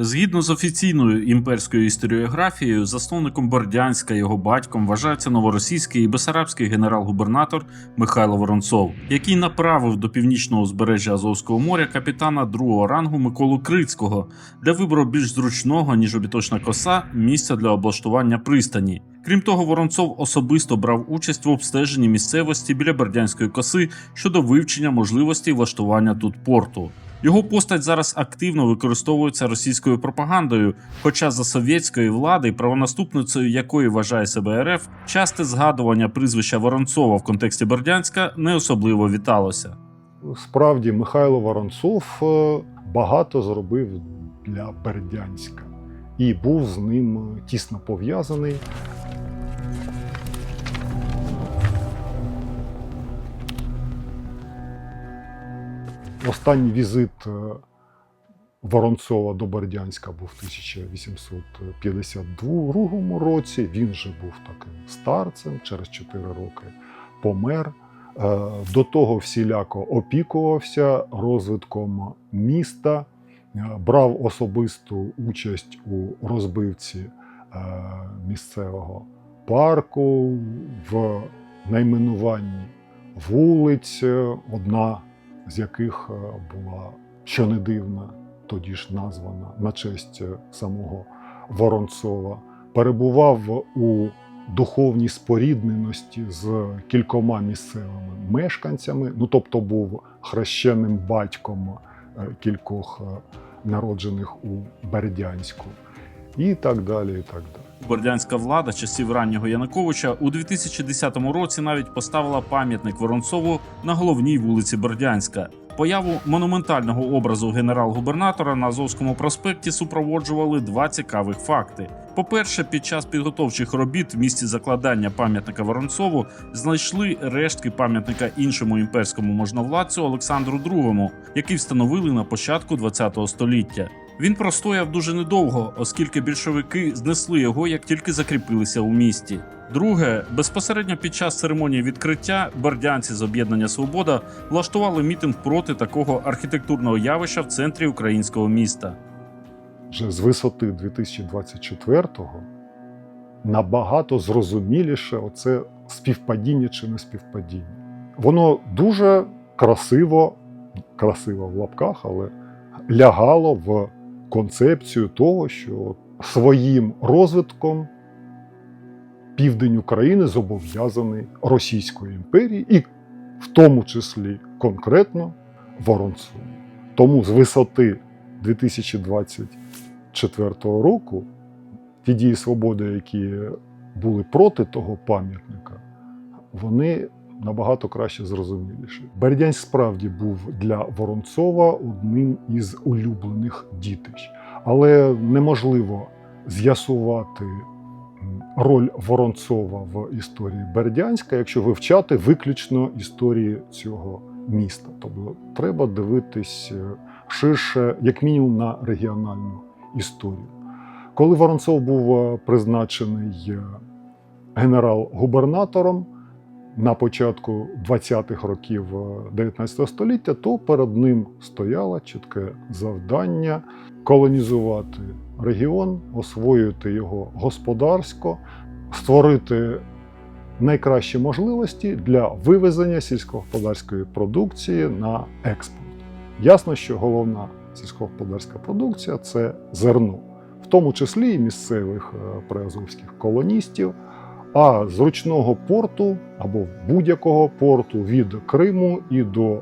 Згідно з офіційною імперською історіографією, засновником Бердянська його батьком вважається новоросійський і бесарабський генерал-губернатор Михайло Воронцов, який направив до північного узбережжя Азовського моря капітана другого рангу Миколу Крицького, де вибрав більш зручного ніж обіточна коса місця для облаштування пристані. Крім того, Воронцов особисто брав участь в обстеженні місцевості біля Бердянської коси щодо вивчення можливості влаштування тут порту. Його постать зараз активно використовується російською пропагандою, хоча за совєтської влади, правонаступницею якої вважає себе РФ, часте згадування прізвища Воронцова в контексті Бердянська не особливо віталося. Справді, Михайло Воронцов е, багато зробив для Бердянська і був з ним тісно пов'язаний. Останній візит е, Воронцова до Бердянська був в 1852 році. Він же був таким старцем, через 4 роки помер. Е, До того всіляко опікувався розвитком міста, е, брав особисту участь у розбивці місцевого парку, в найменуванні вулиць, одна з яких е, була, що не дивно, тоді ж названа на честь е, самого Воронцова, перебував у духовній спорідненості з кількома місцевими мешканцями, ну тобто був хрещеним батьком е, кількох народжених у Бердянську, і так далі. і так далі. Бердянська влада часів раннього Януковича у 2010 році навіть поставила пам'ятник Воронцову на головній вулиці Бердянська. Появу монументального образу генерал-губернатора на Азовському проспекті супроводжували два цікавих факти. По-перше, під час підготовчих робіт в місці закладання пам'ятника Воронцову знайшли рештки пам'ятника іншому імперському можновладцю Олександру II, який встановили на початку ХХ століття. Він простояв дуже недовго, оскільки більшовики знесли його, як тільки закріпилися у місті. Друге, безпосередньо під час церемонії відкриття бердянці з об'єднання Свобода влаштували мітинг проти такого архітектурного явища в центрі українського міста. вже з висоти 2024-го набагато зрозуміліше оце співпадіння чи не співпадіння. Воно дуже красиво, красиво в лапках, але лягало в концепцію того, що своїм розвитком південь України зобов'язаний Російської імперії, і в тому числі конкретно Воронцову. Тому з висоти 2024 року ті дії свободи, які були проти того пам'ятника, вони набагато краще зрозуміліші. Бердянськ справді був для Воронцова одним із улюблених дітищ, але неможливо з'ясувати роль Воронцова в історії Бердянська, якщо вивчати виключно історії цього міста. Тобто треба дивитись е, ширше, як мінімум, на регіональну історію. Коли Воронцов був е, призначений е, генерал-губернатором на початку 20-х років е, 19 століття, то перед ним стояло чітке завдання колонізувати регіон, освоїти його господарсько, створити найкращі можливості для вивезення сільськогосподарської продукції на експорт. Ясно, що головна сільськогосподарська продукція це зерно, в тому числі і місцевих е, приазовських колоністів. А зручного порту або будь-якого порту від Криму і до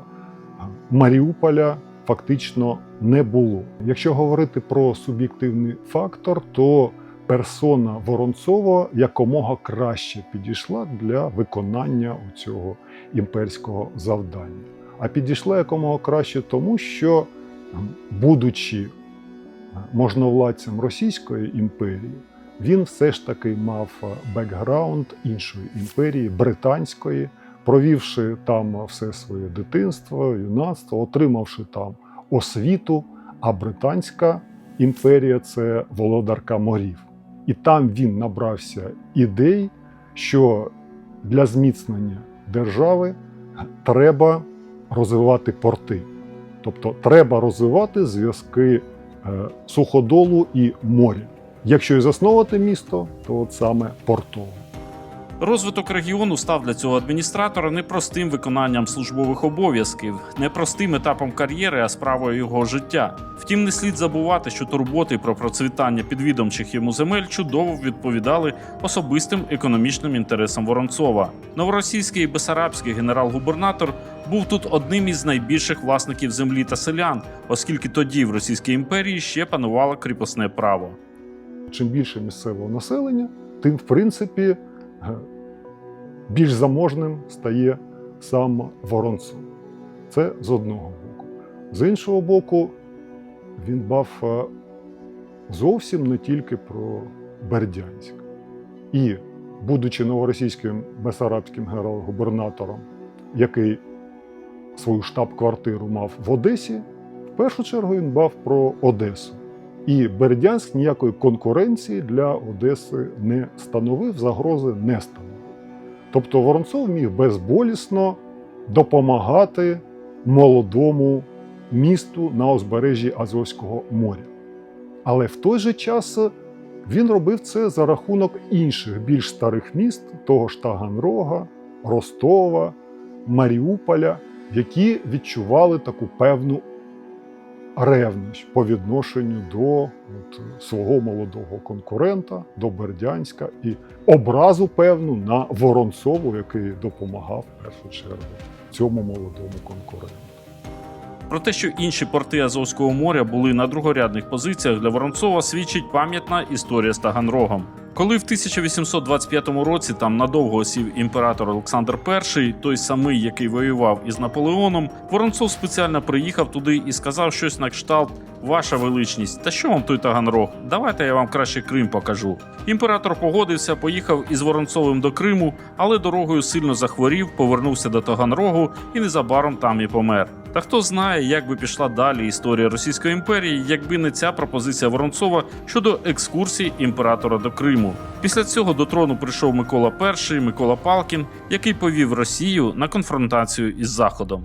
Маріуполя фактично не було. Якщо говорити про суб'єктивний фактор, то персона Воронцова якомога краще підійшла для виконання цього імперського завдання. А підійшла якомога краще тому, що, будучи можновладцем Російської імперії, він все ж таки мав е, бекграунд іншої імперії, британської, провівши там все своє дитинство, юнацтво, отримавши там освіту. А британська імперія це володарка морів. І там він набрався ідей, що для зміцнення держави треба розвивати порти. Тобто треба розвивати зв'язки е, суходолу і моря. Якщо і засновувати місто, то от саме портове. Розвиток регіону став для цього адміністратора непростим виконанням службових обов'язків, непростим етапом кар'єри, а справою його життя. Втім, не слід забувати, що турботи про процвітання підвідомчих йому земель чудово відповідали особистим економічним інтересам Воронцова. Новоросійський і бесарабський генерал-губернатор був тут одним із найбільших власників землі та селян, оскільки тоді в Російській імперії ще панувало кріпосне право. Чим більше місцевого населення, тим, в принципі, е, більш заможним стає сам Воронцов. Це з одного боку. З іншого боку, він дбав е, зовсім не тільки про Бердянськ. І, будучи новоросійським бесарабським генерал-губернатором, який свою штаб-квартиру мав в Одесі, в першу чергу він дбав про Одесу. І Бердянськ ніякої конкуренції для Одеси не становив, загрози не становив. Тобто Воронцов міг безболісно допомагати молодому місту на узбережжі Азовського моря. Але в той же час він робив це за рахунок інших більш старих міст, того ж Таганрога, Ростова, Маріуполя, які відчували таку певну ревність по відношенню до от, свого молодого конкурента, до Бердянська і образу певну на Воронцову, який допомагав в першу чергу цьому молодому конкуренту. Про те, що інші порти Азовського моря були на другорядних позиціях для Воронцова, свідчить пам'ятна історія з Таганрогом. Коли в 1825 році там надовго осів імператор Олександр І, той самий, який воював із Наполеоном, Воронцов спеціально приїхав туди і сказав щось на кшталт Ваша величність, та що вам той Таганрог? Давайте я вам краще Крим покажу. Імператор погодився, поїхав із Воронцовим до Криму, але дорогою сильно захворів, повернувся до Таганрогу і незабаром там і помер. Та хто знає, як би пішла далі історія Російської імперії, якби не ця пропозиція Воронцова щодо екскурсії імператора до Криму. Після цього до трону прийшов Микола І, Микола Палкін, який повів Росію на конфронтацію із Заходом.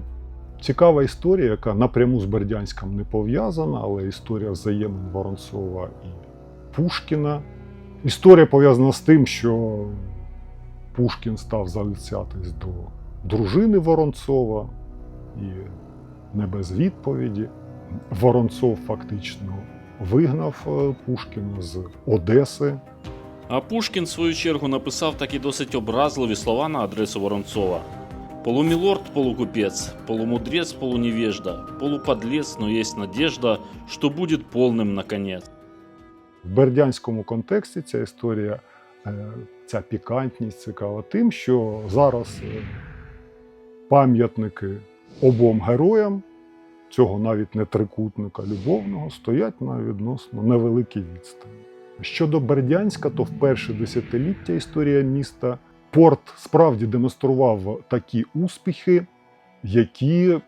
Цікава історія, яка напряму з Бердянськом не пов'язана, але історія взаємин Воронцова і Пушкіна. Історія пов'язана з тим, що Пушкін став залицятись до дружини Воронцова і не без відповіді. Воронцов фактично вигнав е, Пушкіна з Одеси. А Пушкін, в свою чергу, написав такі досить образливі слова на адресу Воронцова. Полумилорд, полукупец, полумудрец, полуневежда, полуподлец, но есть надежда, что будет полным наконец. В бердянському контексті ця історія, е, ця пікантність цікава тим, що зараз е, пам'ятники обом героям цього навіть не трикутника любовного стоять на відносно невеликій відстані. Щодо Бердянська, то в перше десятиліття історія міста порт справді демонстрував такі успіхи, які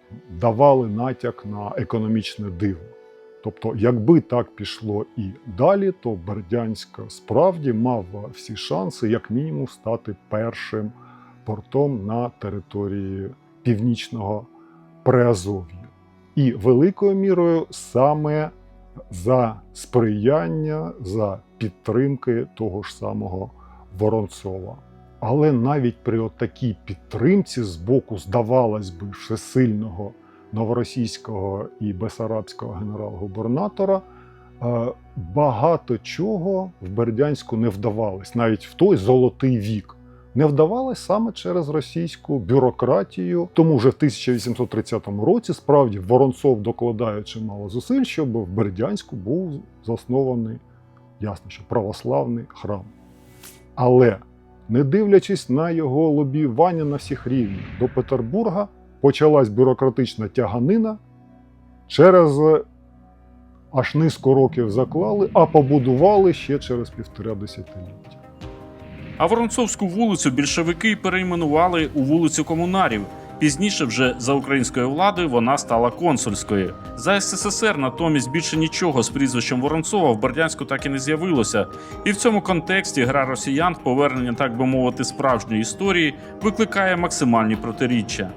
давали натяк на економічне диво. Тобто, якби так пішло і далі, то Бердянськ справді мав всі шанси, як мінімум, стати першим портом на території північного Приазов'я. І великою мірою саме за сприяння, за підтримки того ж самого Воронцова. Але навіть при такій підтримці з боку, здавалось би, всесильного новоросійського і бесарабського генерал-губернатора е, багато чого в Бердянську не вдавалось, навіть в той золотий вік. Не вдавалось саме через російську бюрократію. Тому вже в 1830 році справді Воронцов докладає чимало зусиль, щоб в Бердянську був заснований, ясно, що православний храм. Але не дивлячись на його лобіювання на всіх рівнях, до Петербурга почалась бюрократична тяганина. Через аж низку років заклали, а побудували ще через півтора десятиліття. А Воронцовську вулицю більшовики перейменували у вулицю комунарів. Пізніше, вже за української влади, вона стала консульською. За СССР натомість більше нічого з прізвищем Воронцова в Бердянську так і не з'явилося. І в цьому контексті гра росіян повернення, так би мовити, справжньої історії викликає максимальні протиріччя.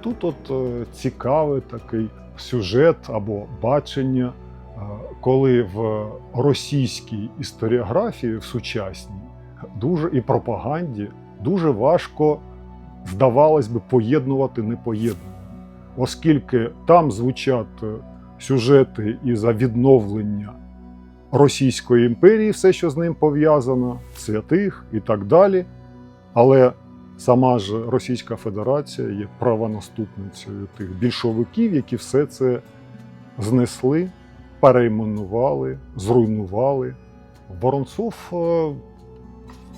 Тут от е, цікавий такий сюжет або бачення е, коли в російській історіографії, в сучасній, дуже і пропаганді дуже важко, здавалось би, поєднувати непоєднане. Оскільки там звучать е, сюжети і за відновлення Російської імперії, все, що з ним пов'язано, святих і так далі. Але сама ж Російська Федерація є правонаступницею тих більшовиків, які все це знесли, перейменували, зруйнували. Воронцов е,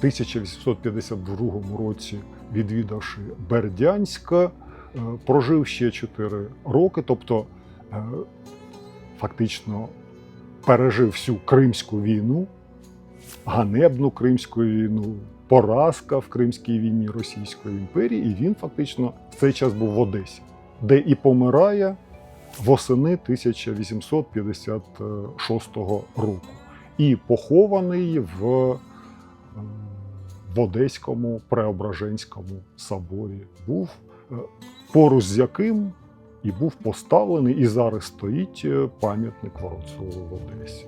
1852 році, відвідавши Бердянськ, е, прожив ще 4 роки, тобто е, фактично пережив всю Кримську війну, ганебну Кримську війну, поразка в Кримській війні Російської імперії, і він фактично в цей час був в Одесі, де і помирає восени 1856 року, і похований в, в Одеському Преображенському соборі, був е, поруч з яким і був поставлений, і зараз стоїть е, пам'ятник Воронцову в Одесі.